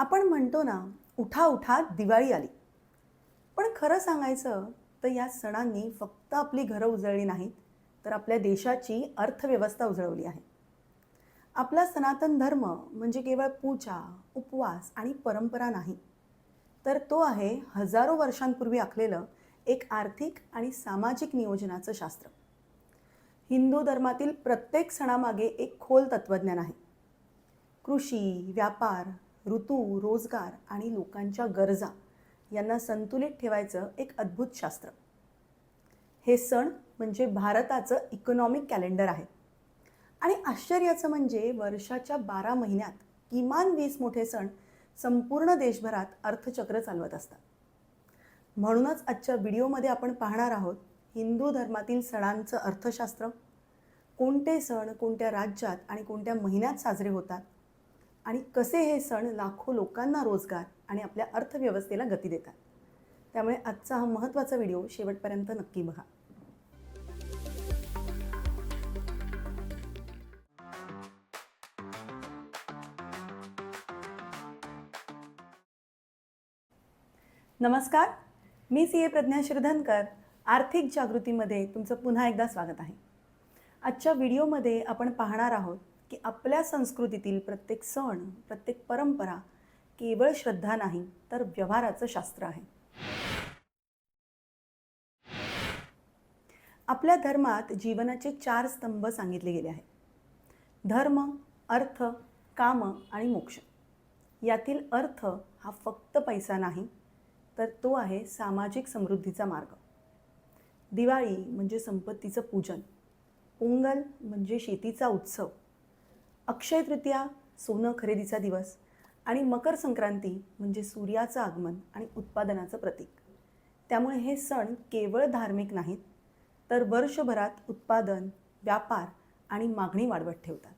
आपण म्हणतो ना उठा उठा दिवाळी आली. पण खरं सांगायचं तर या सणांनी फक्त आपली घरं उजळली नाहीत तर आपल्या देशाची अर्थव्यवस्था उजळवली आहे. आपला सनातन धर्म म्हणजे केवळ पूजा उपवास आणि परंपरा नाही तर तो आहे हजारो वर्षांपूर्वी आखलेलं एक आर्थिक आणि सामाजिक नियोजनाचं शास्त्र. हिंदू धर्मातील प्रत्येक सणामागे एक खोल तत्त्वज्ञान आहे. कृषी व्यापार ऋतू रोजगार आणि लोकांच्या गरजा यांना संतुलित ठेवायचं एक अद्भुत शास्त्र. हे सण म्हणजे भारताचं इकॉनॉमिक कॅलेंडर आहे. आणि आश्चर्याचं म्हणजे वर्षाच्या बारा महिन्यात किमान वीस मोठे सण संपूर्ण देशभरात अर्थचक्र चालवत असतात. म्हणूनच आजच्या व्हिडिओमध्ये आपण पाहणार आहोत हिंदू धर्मातील सणांचं अर्थशास्त्र. कोणते सण कोणत्या राज्यात आणि कोणत्या महिन्यात साजरे होतात? आणि कसे हे सण लाखो लोकांना रोजगार आणि आपल्या अर्थव्यवस्थेला गती देतात. त्यामुळे आजचा हा महत्त्वाचा व्हिडिओ शेवटपर्यंत नक्की बघा. नमस्कार मी सी ए प्रज्ञा श्रीधनकर. आर्थिक जागृतीमध्ये तुमचं पुन्हा एकदा स्वागत आहे. आजच्या व्हिडिओमध्ये आपण पाहणार आहोत की आपल्या संस्कृतीतील प्रत्येक सण प्रत्येक परंपरा केवळ श्रद्धा नाही तर व्यवहाराचं शास्त्र आहे. आपल्या धर्मात जीवनाचे चार स्तंभ सांगितले गेले आहेत. धर्म अर्थ काम आणि मोक्ष. यातील अर्थ हा फक्त पैसा नाही तर तो आहे सामाजिक समृद्धीचा मार्ग. दिवाळी म्हणजे संपत्तीचं पूजन पोंगल म्हणजे शेतीचा उत्सव अक्षय तृतीया सोनं खरेदीचा दिवस आणि मकर संक्रांती म्हणजे सूर्याचं आगमन आणि उत्पादनाचं प्रतीक. त्यामुळे हे सण केवळ धार्मिक नाहीत तर वर्षभरात उत्पादन व्यापार आणि मागणी वाढवत ठेवतात.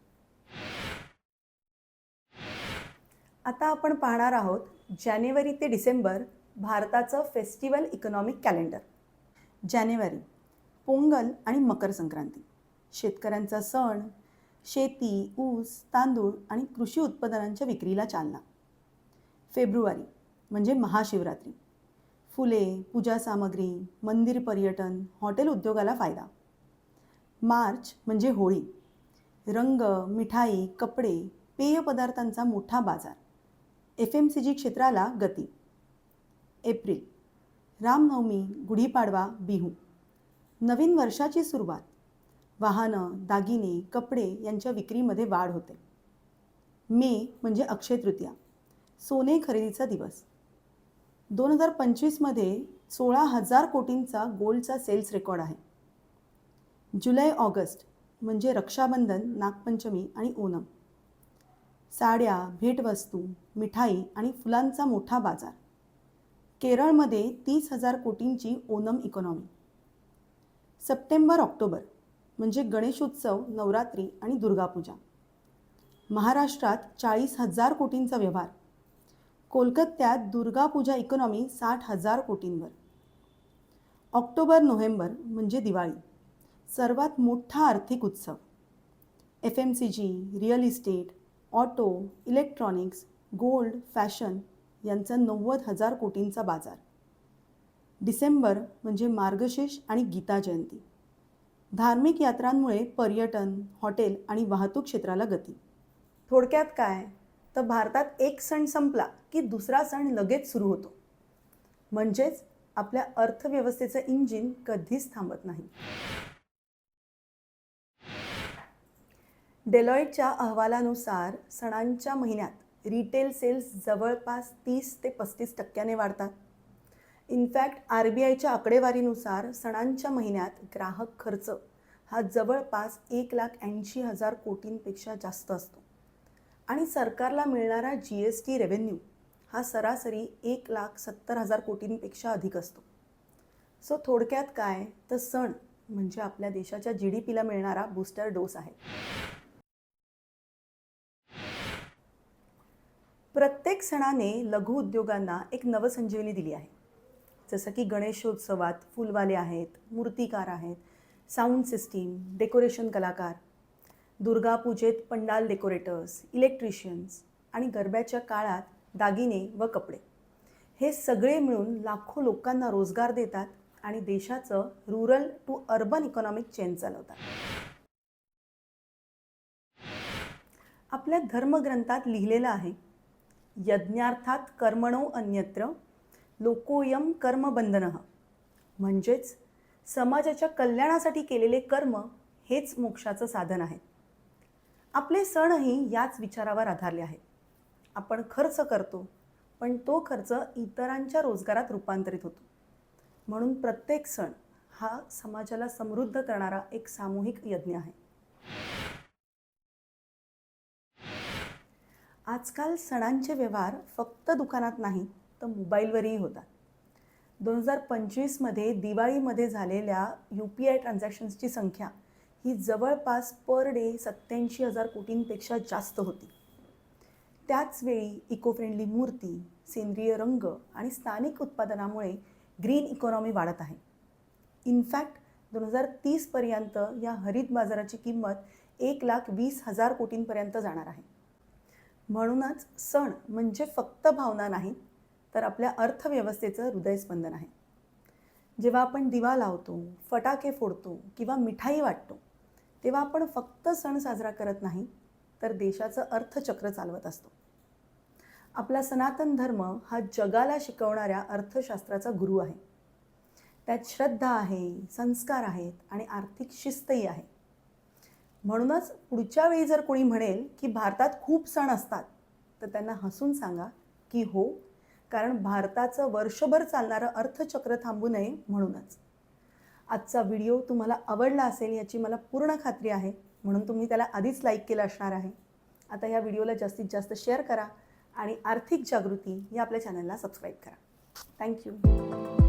आता आपण पाहणार आहोत जानेवारी ते डिसेंबर भारताचं फेस्टिवल इकॉनॉमिक कॅलेंडर. जानेवारी पोंगल आणि मकर संक्रांती. शेतकऱ्यांचा सण शेती ऊस तांदूळ आणि कृषी उत्पादनांच्या विक्रीला चालना. फेब्रुवारी म्हणजे महाशिवरात्री. फुले पूजा सामग्री मंदिर पर्यटन हॉटेल उद्योगाला फायदा. मार्च म्हणजे होळी. रंग मिठाई कपडे पेय पदार्थांचा मोठा बाजार. एफ एम सी जी क्षेत्राला गती. एप्रिल. रामनवमी गुढीपाडवा बिहू. नवीन वर्षाची सुरुवात. वाहनं दागिने कपडे यांच्या विक्रीमध्ये वाढ होते. मे म्हणजे अक्षय तृतीया सोने खरेदीचा दिवस. दोन हजार पंचवीसमध्ये सोळा हजार कोटींचा गोल्डचा सेल्स रेकॉर्ड आहे. जुलै ऑगस्ट म्हणजे रक्षाबंधन नागपंचमी आणि ओणम. साड्या भेटवस्तू मिठाई आणि फुलांचा मोठा बाजार. केरळमध्ये तीस हजार कोटींची ओनम इकॉनॉमी सप्टेंबर ऑक्टोबर म्हणजे गणेशोत्सव नवरात्री आणि दुर्गापूजा. महाराष्ट्रात चाळीस हजार कोटींचा व्यवहार. कोलकात्यात दुर्गापूजा इकॉनॉमी साठ हजार कोटींवर. ऑक्टोबर नोव्हेंबर म्हणजे दिवाळी. सर्वात मोठा आर्थिक उत्सव. F M C G real estate auto electronics gold fashion यांचा नव्वद हजार कोटींचा बाजार. डिसेंबर म्हणजे मार्गशीर्ष आणि गीता जयंती. धार्मिक यात्रांमुळे पर्यटन हॉटेल आणि वाहतूक क्षेत्राला गती. थोडक्यात काय? तर भारतात एक सण संपला की दुसरा सण लगेच सुरू होतो. म्हणजेच आपल्या अर्थव्यवस्थेचं इंजिन कधीच थांबत नाही. डेलॉईटच्या अहवालानुसार सणांच्या महिन्यात रिटेल सेल्स जवळपास तीस ते पस्तीस टक्क्याने वाढतात. इनफॅक्ट आर बी आयच्या आकडेवारीनुसार सणांच्या महिन्यात ग्राहक खर्च हा जवळपास एक लाख ऐंशी हजार कोटींपेक्षा जास्त असतो. आणि सरकारला मिळणारा जी एस टी रेव्हेन्यू हा सरासरी एक लाख सत्तर हजार कोटींपेक्षा अधिक असतो. सो थोडक्यात काय? तर सण म्हणजे आपल्या देशाच्या जी डी पीला मिळणारा बूस्टर डोस आहे. प्रत्येक सणाने लघु उद्योगांना एक नवसंजीवनी दिली आहे. जसं की गणेशोत्सवात फुलवाले आहेत मूर्तिकार आहेत साऊंड सिस्टीम डेकोरेशन कलाकार दुर्गापूजेत पंडाल डेकोरेटर्स इलेक्ट्रिशियन्स आणि गरब्याच्या काळात दागिने व कपडे. हे सगळे मिळून लाखो लोकांना रोजगार देतात आणि देशाचं rural to urban economic change चालवतात. आपल्या धर्मग्रंथात लिहिलेलं आहे यज्ञार्थात कर्मणो अन्यत्र लोकोयम कर्मबंधन. म्हणजेच समाजाच्या कल्याणासाठी केलेले कर्म हेच मोक्षाचं साधन आहे. आपले सणही याच विचारावर आधारले आहेत आपण खर्च करतो पण तो खर्च इतरांच्या रोजगारात रूपांतरित होतो. म्हणून प्रत्येक सण हा समाजाला समृद्ध करणारा एक सामूहिक यज्ञ आहे. आजकाल सणांचे व्यवहार फक्त दुकानात नाही तर मोबाईलवरही होतात. दोन हजार पंचवीसमध्ये दिवाळीमध्ये झालेल्या यू पी आय ट्रान्झॅक्शन्सची संख्या ही जवळपास पर डे सत्याऐंशी हजार कोटींपेक्षा जास्त होती. त्याचवेळी इको फ्रेंडली मूर्ती सेंद्रिय रंग आणि स्थानिक उत्पादनामुळे ग्रीन इकॉनॉमी वाढत आहे. इनफॅक्ट दोन हजार तीसपर्यंत या हरित बाजाराची किंमत एक लाख वीस हजार कोटींपर्यंत जाणार आहे. म्हणूनच सण म्हणजे फक्त भावना नाहीत तर आपल्या अर्थव्यवस्थेचं हृदयस्पंदन आहे. जेव्हा आपण दिवा लावतो फटाके फोडतो किंवा मिठाई वाटतो तेव्हा आपण फक्त सण साजरा करत नाही तर देशाचं अर्थचक्र चालवत असतो. आपला सनातन धर्म हा जगाला शिकवणाऱ्या अर्थशास्त्राचा गुरु आहे. त्यात श्रद्धा आहे संस्कार आहेत आणि आर्थिक शिस्तही आहे. म्हणूनच पुढच्या वेळी जर कोणी म्हणेल की भारतात खूप सण असतात तर त्यांना हसून सांगा की हो कारण भारताचं वर्षभर चालणारं अर्थचक्र थांबू नये म्हणूनच. आजचा व्हिडिओ तुम्हाला आवडला असेल याची मला पूर्ण खात्री आहे म्हणून तुम्ही त्याला आधीच लाईक केलं असणार आहे. आता या व्हिडिओला जास्तीत जास्त शेअर करा आणि आर्थिक जागृती या आपल्या चॅनलला सबस्क्राईब करा. थँक्यू